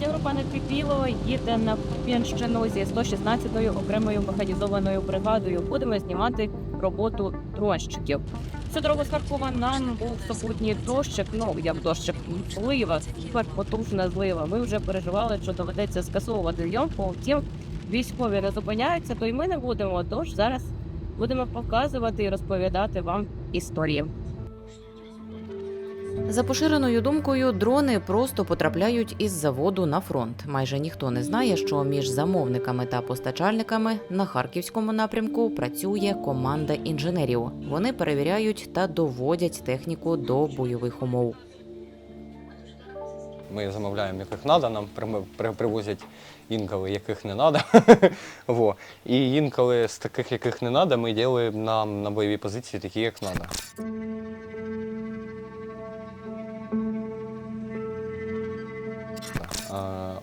Третя група Некипіло їде на П'янщину зі 116-ю окремою механізованою бригадою. Будемо знімати роботу дронщиків. Цю дорогу з Харкова нам був супутній дощик, ну як дощик, злива, суперпотужна злива. Ми вже переживали, що доведеться скасовувати зйомку. Втім, військові не зупиняються, то й ми не будемо. Тож зараз будемо показувати і розповідати вам історії. За поширеною думкою, дрони просто потрапляють із заводу на фронт. Майже ніхто не знає, що між замовниками та постачальниками на харківському напрямку працює команда інженерів. Вони перевіряють та доводять техніку до бойових умов. Ми замовляємо, яких треба, нам при- при- привозять інколи, яких не треба. Во. І інколи з таких, яких не треба, ми робимо нам на бойові позиції такі, як треба.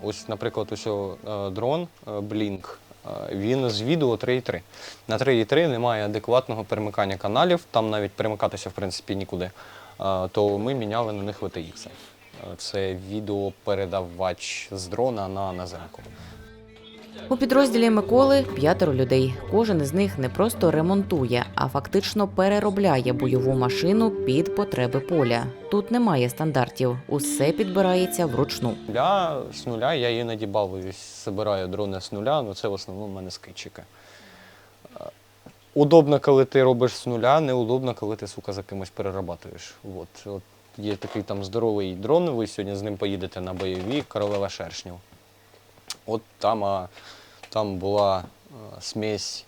Ось, наприклад, ось е, дрон е, Blink, е, він з відео 3.3. На 3.3 немає адекватного перемикання каналів, там навіть перемикатися в принципі нікуди. То ми міняли на них VTX. Це відеопередавач з дрона на наземку. У підрозділі Миколи п'ятеро людей. Кожен із них не просто ремонтує, а фактично переробляє бойову машину під потреби поля. Тут немає стандартів, усе підбирається вручну. Для з нуля я іноді балуюсь, збираю дрони з нуля, ну це в основному в мене скидчики. Е, Удобно, коли ти робиш з нуля, неудобно, коли ти, сука, за кимось перерабатуєш. От, от є такий там здоровий дрон, ви сьогодні з ним поїдете на бойові королева шершнів. От там, а, там була а, смесь.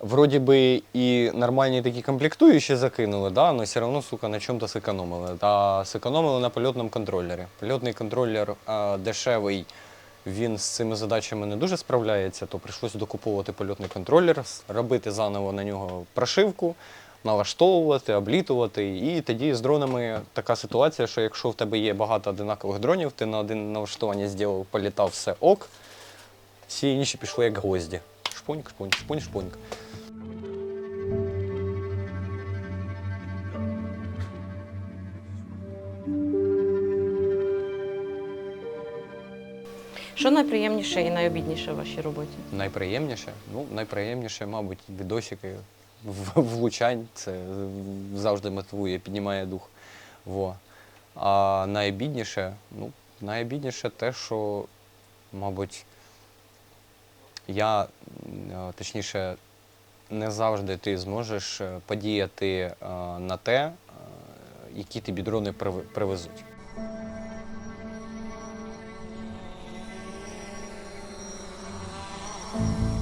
Вроді би і нормальні такі комплектуючі закинули, да, але все одно, сука, на чому-то зекономили. Та зекономили на польотному контролері. Польотний контролер а, дешевий, він з цими задачами не дуже справляється, то прийшлося докуповувати польотний контролер, робити заново на нього прошивку, налаштовувати, облітувати. І тоді з дронами така ситуація, що якщо в тебе є багато одинакових дронів, ти на один налаштування зробив, політав все ок, всі інші пішли як гвозді. Шпуньк, шпуньк, шпуньк, шпуньк. Що найприємніше і найобідніше в вашій роботі? Найприємніше? Ну, найприємніше, мабуть, відосики в- влучань. Це завжди мотивує, піднімає дух. Во. А найбідніше, ну, найбідніше те, що, мабуть, я, е, точніше, не завжди ти зможеш е, подіяти е, на те, які тобі дрони прив- привезуть.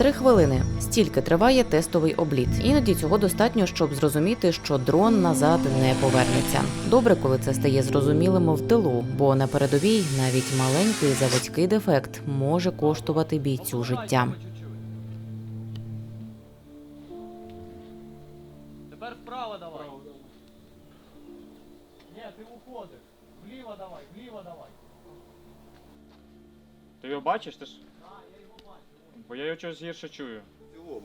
Три хвилини. Стільки триває тестовий обліт. Іноді цього достатньо, щоб зрозуміти, що дрон назад не повернеться. Добре, коли це стає зрозумілим в тилу, бо на передовій навіть маленький заводський дефект може коштувати бійцю життя. Тепер вправо давай. Ні, ти уходиш. Вліво давай, вліво давай. Ти його бачиш? Ти ж? Бо я його чогось гірше чую.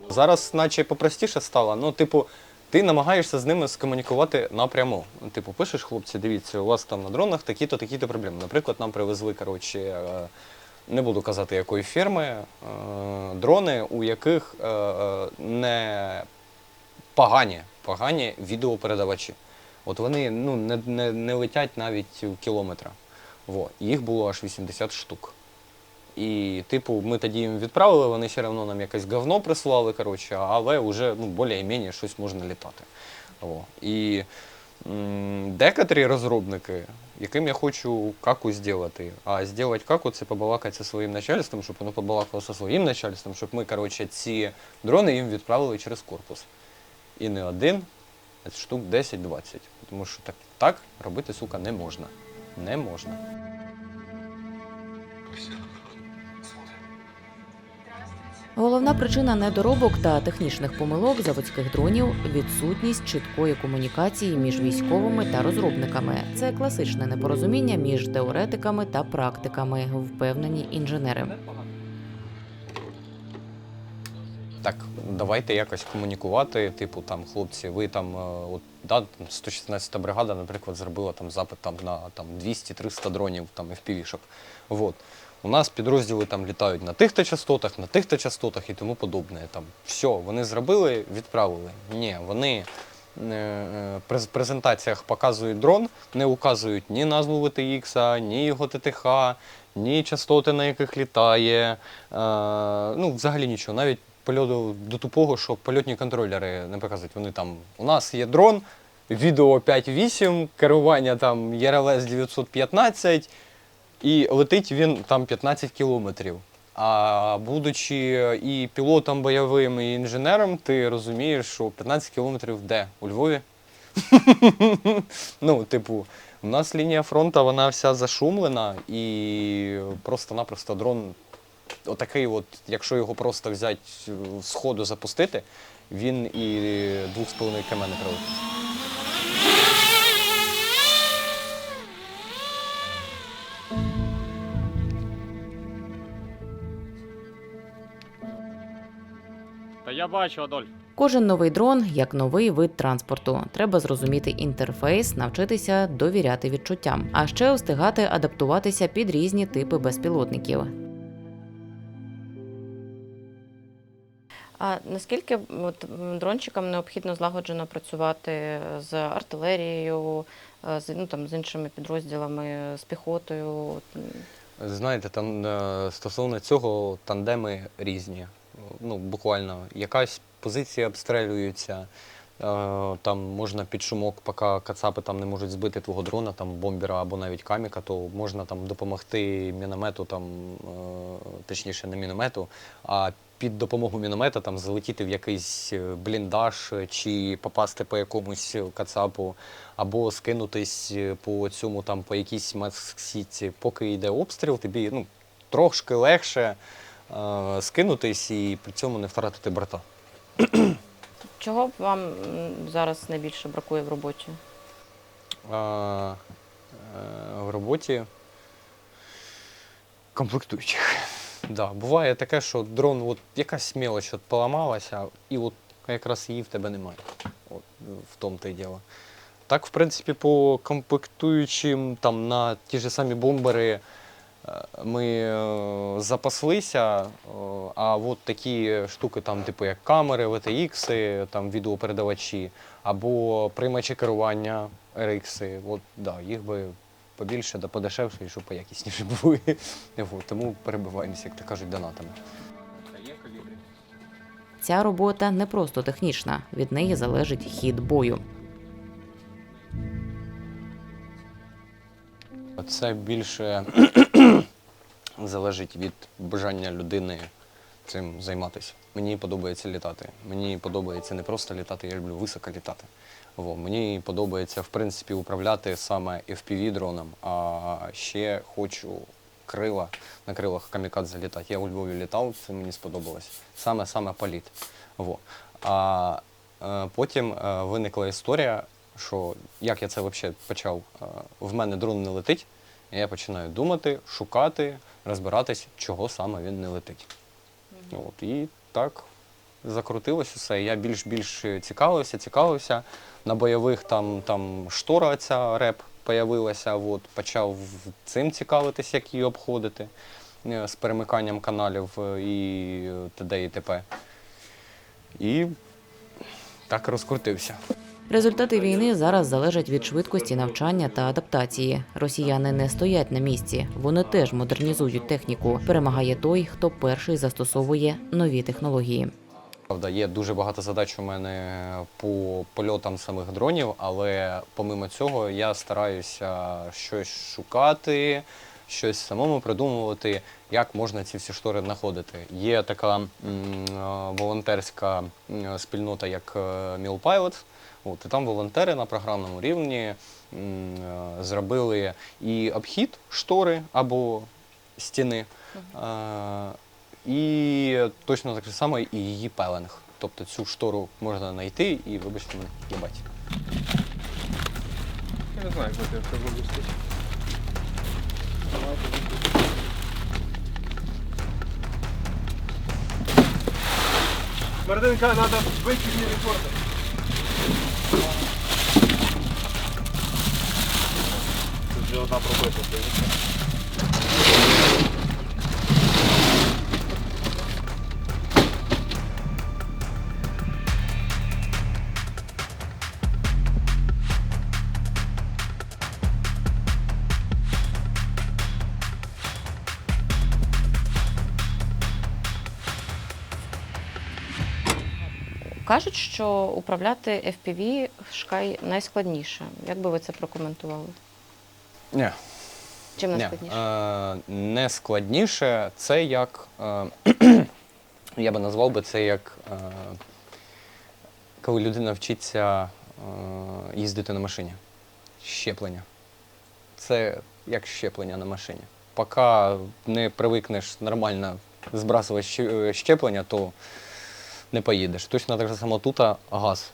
Зараз, наче попростіше стало. Ну, типу, ти намагаєшся з ними скомунікувати напряму. Типу, пишеш, хлопці, дивіться, у вас там на дронах такі-то, такі-то проблеми. Наприклад, нам привезли, коротше, е, не буду казати, якої фірми, е, дрони, у яких е, не погані, погані відеопередавачі. От вони ну, не, не, не летять навіть кілометра. Во. Їх було аж 80 штук. І, типу, ми тоді їм відправили, вони все одно нам якесь говно прислали, коротше, але вже ну, більш-менш щось можна літати. О. І м, декотрі розробники, яким я хочу каку зробити, а зробити каку це побалакати зі своїм начальством, щоб воно побалакало зі своїм начальством, щоб ми, коротше, ці дрони їм відправили через корпус. І не один, а штук 10-20. Тому що так, так робити, сука, не можна. Не можна. Головна причина недоробок та технічних помилок заводських дронів відсутність чіткої комунікації між військовими та розробниками. Це класичне непорозуміння між теоретиками та практиками, впевнені інженери. Так, давайте якось комунікувати. Типу, там, хлопці, ви там, е, от, да, там 116 бригада, наприклад, зробила там запит там, на там, 200-300 дронів там, FPV-шок. Вот. У нас підрозділи там літають на тих-то частотах, на тих-то частотах і тому подобне. Там все, вони зробили, відправили. Ні, вони е, е, при презентаціях показують дрон, не указують ні назву VTX, ні його ТТХ, ні частоти, на яких літає. Е, ну, взагалі нічого. Навіть польоту до тупого, що польотні контролери не показують. Вони там, у нас є дрон, відео 5.8, керування там ЄРЛС 915, і летить він там 15 кілометрів. А будучи і пілотом бойовим, і інженером, ти розумієш, що 15 кілометрів де? У Львові? ну, типу, у нас лінія фронту, вона вся зашумлена, і просто-напросто дрон, отакий, от, якщо його просто взяти з ходу запустити, він і 2,5 км не прилетить. Я бачу, Адольф. Кожен новий дрон як новий вид транспорту. Треба зрозуміти інтерфейс, навчитися довіряти відчуттям, а ще встигати адаптуватися під різні типи безпілотників. А наскільки от, дрончикам необхідно злагоджено працювати з артилерією, е, з, ну, там, з іншими підрозділами, з піхотою? Знаєте, там е, стосовно цього тандеми різні. Ну, буквально якась позиція обстрелюється, е, там можна під шумок, поки кацапи там не можуть збити твого дрона, там бомбера або навіть каміка, то можна там допомогти міномету, там, е, точніше не міномету, а під допомогу міномета там залетіти в якийсь е, бліндаж чи попасти по якомусь кацапу, або скинутись по цьому там по якійсь масці, поки йде обстріл, тобі ну, трошки легше скинутись і при цьому не втратити брата. Чого б вам зараз найбільше бракує в роботі? А, е, в роботі комплектуючих. Да, буває таке, що дрон, от якась мелоч от поламалася, і от якраз її в тебе немає. От, в тому то й діло. Так, в принципі, по комплектуючим там, на ті ж самі бомбери е, ми е, запаслися, е, а от такі штуки, там, типу як камери, VTX, там, відеопередавачі, або приймачі керування RX, от, да, їх би побільше да подешевше і щоб поякісніше були. От, тому перебиваємося, як то кажуть, донатами. Ця робота не просто технічна, від неї залежить хід бою. Це більше залежить від бажання людини цим займатися. Мені подобається літати. Мені подобається не просто літати, я люблю високо літати. Во, мені подобається, в принципі, управляти саме FPV-дроном, а ще хочу крила на крилах камікадзе літати. Я у Львові літав, це мені сподобалось. Саме-саме політ. Во. А е, потім е, виникла історія, що як я це взагалі почав. Е, в мене дрон не летить, і я починаю думати, шукати, розбиратись, чого саме він не летить. От, і так закрутилось усе. Я більш-більш цікавився, цікавився. На бойових там, там штора ця реп появилася, от, почав цим цікавитись, як її обходити е, з перемиканням каналів е, і т.д. і т.п. І так розкрутився. Результати війни зараз залежать від швидкості навчання та адаптації. Росіяни не стоять на місці, вони теж модернізують техніку. Перемагає той, хто перший застосовує нові технології. Правда, є дуже багато задач у мене по польотам самих дронів, але помимо цього я стараюся щось шукати, щось самому придумувати, як можна ці всі штори знаходити. Є така е, волонтерська спільнота, як е, Pilot. От, і там волонтери на програмному рівні м, е, зробили і обхід штори або стіни. Е, і точно так само і її пеленг. Тобто цю штору можна знайти і, вибачте мене, їбать. Я не знаю, як ти це випустити. Мартинка, надо вийти рекорди. Тут вже одна пробита. Кажуть, що управляти FPV шкай найскладніше. Як би ви це прокоментували? Ні. Чим Ні, найскладніше? е, не складніше. Це як. Е, я би назвав би це як е, коли людина вчиться е, їздити на машині. Щеплення. Це як щеплення на машині. Поки не привикнеш нормально збрасувати е, щеплення, то не поїдеш. Точно так само тут газ.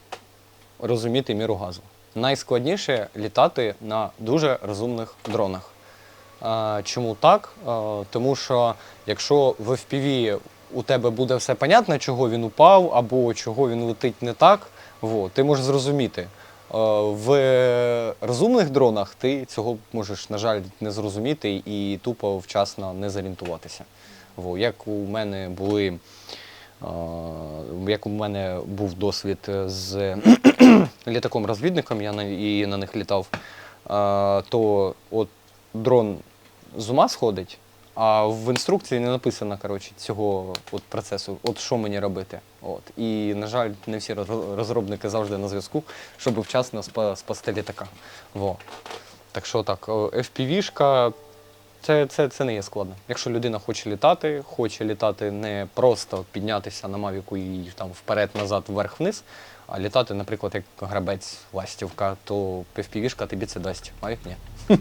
Розуміти міру газу. Найскладніше літати на дуже розумних дронах. Чому так? Тому що якщо в FPV у тебе буде все понятно, чого він упав, або чого він летить не так, ти можеш зрозуміти. В розумних дронах ти цього можеш, на жаль, не зрозуміти і тупо вчасно не зорієнтуватися. Як у мене були. Як у мене був досвід з літаком-розвідником, я на, і на них літав, а, то от дрон з ума сходить, а в інструкції не написано коротше, цього от процесу, от що мені робити. От. І, на жаль, не всі розробники завжди на зв'язку, щоб вчасно спасти літака. Во. Так що так, FPV-шка це, це, це не є складно. Якщо людина хоче літати, хоче літати не просто піднятися на мавіку і там вперед-назад, вверх-вниз, а літати, наприклад, як грабець ластівка, то FPV-шка тобі це дасть. Мавік ні.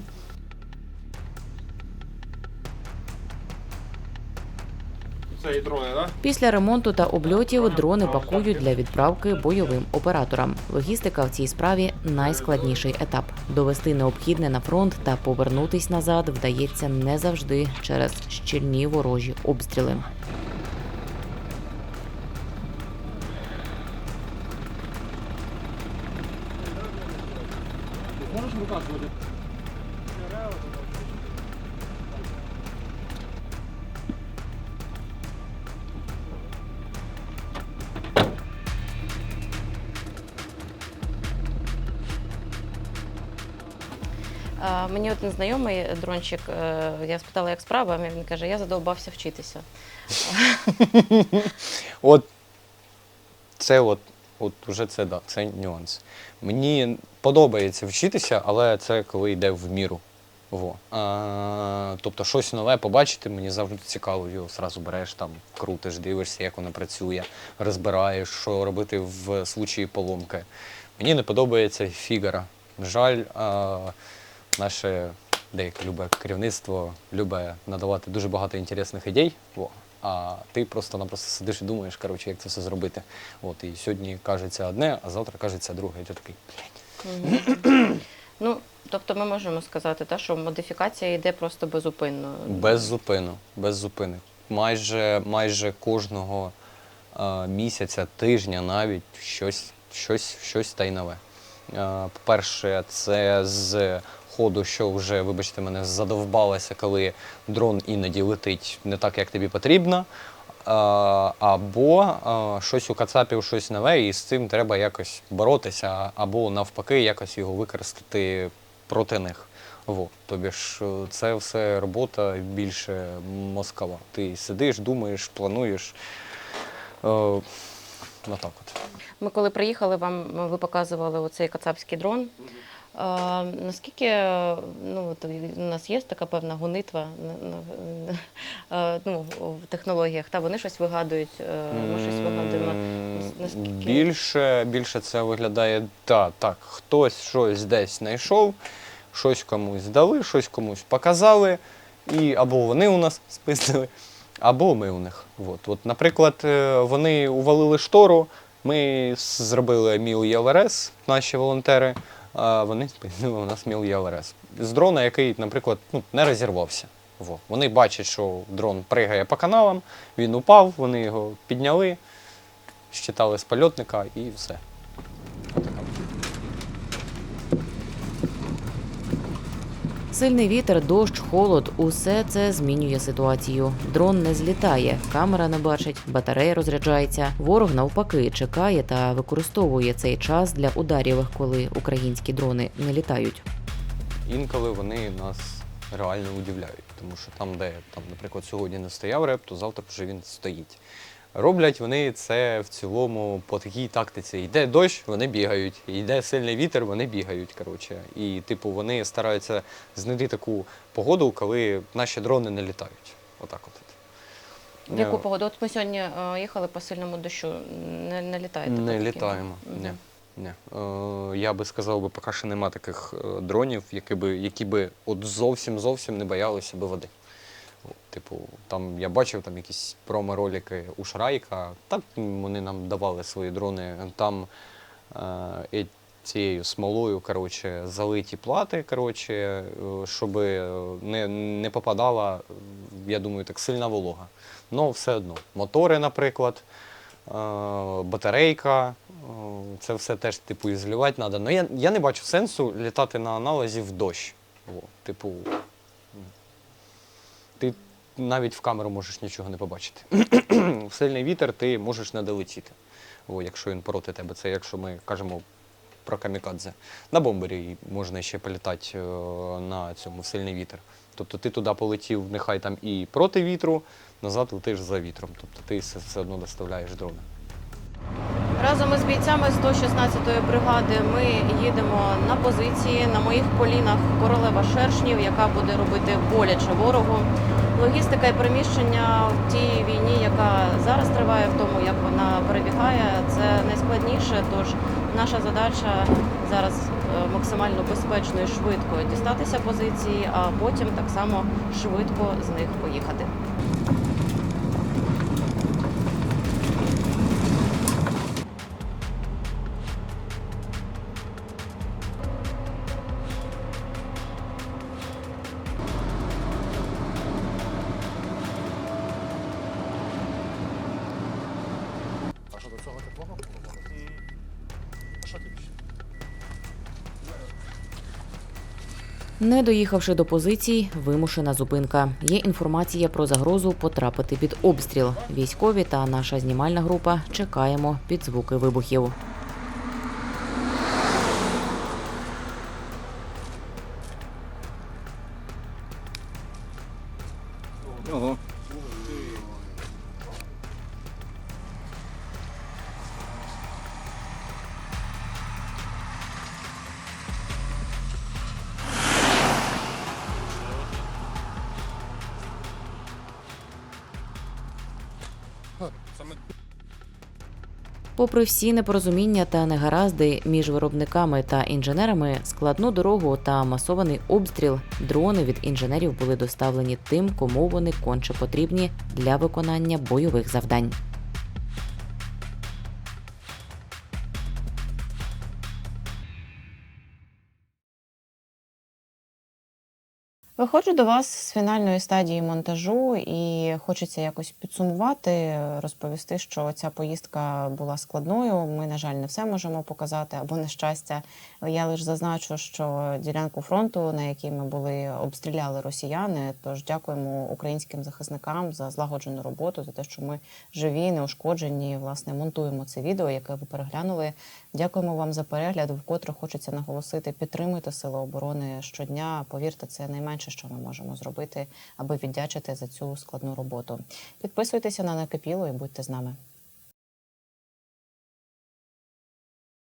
Це дрони, да? Після ремонту та обльотів дрони пакують для відправки бойовим операторам. Логістика в цій справі найскладніший етап. Довести необхідне на фронт та повернутись назад вдається не завжди через щільні ворожі обстріли. Мені от незнайомий дрончик, е, я спитала, як справа, він каже, я задовбався вчитися. От це от, от уже це да, це нюанс. Мені подобається вчитися, але це коли йде в міру. Во. А, тобто щось нове побачити, мені завжди цікаво, його зразу береш там, крутиш, дивишся, як воно працює, розбираєш, що робити в случаї поломки. Мені не подобається фігара. Жаль, а, наше деяке любе керівництво любить надавати дуже багато інтересних ідей. Во. А ти просто-напросто сидиш і думаєш, коротше, як це все зробити. От, і сьогодні кажеться одне, а завтра кажеться друге. І ти такий, Мгм. Ну, тобто ми можемо сказати, та, що модифікація йде просто безупинно. Без зупину, без зупини. Майже, майже кожного е, місяця, тижня навіть щось, щось, щось та й нове. Е, по-перше, це з ходу, що вже, вибачте мене, задовбалося, коли дрон іноді летить не так, як тобі потрібно. Або щось у кацапів, щось нове, і з цим треба якось боротися, або навпаки, якось його використати проти них. Во. Тобі ж е, це все робота більше мозкова. Ти сидиш, думаєш, плануєш. Е, отак от. Ми коли приїхали, вам ви показували оцей кацапський дрон. Наскільки ну, от у нас є така певна гонитва ну, в технологіях, та вони щось вигадують, е, ми щось вигадуємо. Наскільки- Більше, більше це виглядає так, так. Хтось щось десь знайшов, щось комусь дали, щось комусь показали, і або вони у нас списали, або ми у них. От, от, наприклад, е, вони увалили штору, ми зробили міл ЄЛРС, наші волонтери, вони спинили у нас міл ЄЛРС. З дрона, який, наприклад, ну, не розірвався. Во. Вони бачать, що дрон пригає по каналам, він упав, вони його підняли, щитали з польотника і все. Сильний вітер, дощ, холод усе це змінює ситуацію. Дрон не злітає, камера не бачить, батарея розряджається. Ворог навпаки чекає та використовує цей час для ударів, коли українські дрони не літають. Інколи вони нас реально удивляють, тому що там, де, там, наприклад, сьогодні не стояв реп, то завтра вже він стоїть. Роблять вони це в цілому по такій тактиці. Йде дощ, вони бігають, йде сильний вітер, вони бігають. Коротше. І, типу, вони стараються знайти таку погоду, коли наші дрони не літають. Отак от. В яку Е, погоду? От ми сьогодні е, їхали по сильному дощу. Не, не літаєте? Не літаємо. Мгм. Ні. Ні. Е, я би сказав, би, поки що нема таких е, дронів, які би, які би от зовсім зовсім не боялися би води. Типу, там я бачив там якісь промо-ролики у Шрайка, так вони нам давали свої дрони. Там е, цією смолою коротше, залиті плати, коротше, е, щоб не, не попадала, е, я думаю, так сильна волога. Ну, все одно. Мотори, наприклад, е, батарейка, е, це все теж типу ізолювати треба. Ну я, я не бачу сенсу літати на аналізі в дощ. О, типу. Ти навіть в камеру можеш нічого не побачити. В сильний вітер ти можеш не долетіти, о, якщо він проти тебе. Це якщо ми кажемо про камікадзе. На бомбері можна ще політати е, на цьому в сильний вітер. Тобто ти туди полетів, нехай там і проти вітру, назад летиш за вітром. Тобто ти все, одно доставляєш дрони. Разом із бійцями 116-ї бригади ми їдемо на позиції на моїх колінах королева шершнів, яка буде робити боляче ворогу. Логістика і приміщення в тій війні, яка зараз триває, в тому як вона перебігає, це найскладніше. Тож наша задача зараз е, максимально безпечно і швидко дістатися позиції, а потім так само швидко з них поїхати. Цього теплого? І... Що тобі ще? Не доїхавши до позицій, вимушена зупинка. Є інформація про загрозу потрапити під обстріл. Військові та наша знімальна група чекаємо під звуки вибухів. Попри всі непорозуміння та негаразди між виробниками та інженерами, складну дорогу та масований обстріл, дрони від інженерів були доставлені тим, кому вони конче потрібні для виконання бойових завдань. Виходжу до вас з фінальної стадії монтажу і хочеться якось підсумувати, розповісти, що ця поїздка була складною. Ми, на жаль, не все можемо показати або на щастя. Я лише зазначу, що ділянку фронту, на якій ми були, обстріляли росіяни. Тож дякуємо українським захисникам за злагоджену роботу, за те, що ми живі, неушкоджені. Власне, монтуємо це відео, яке ви переглянули. Дякуємо вам за перегляд. Вкотре хочеться наголосити: підтримуйте сили оборони щодня. Повірте, це найменше, що ми можемо зробити, аби віддячити за цю складну роботу. Підписуйтеся на накипіло і будьте з нами.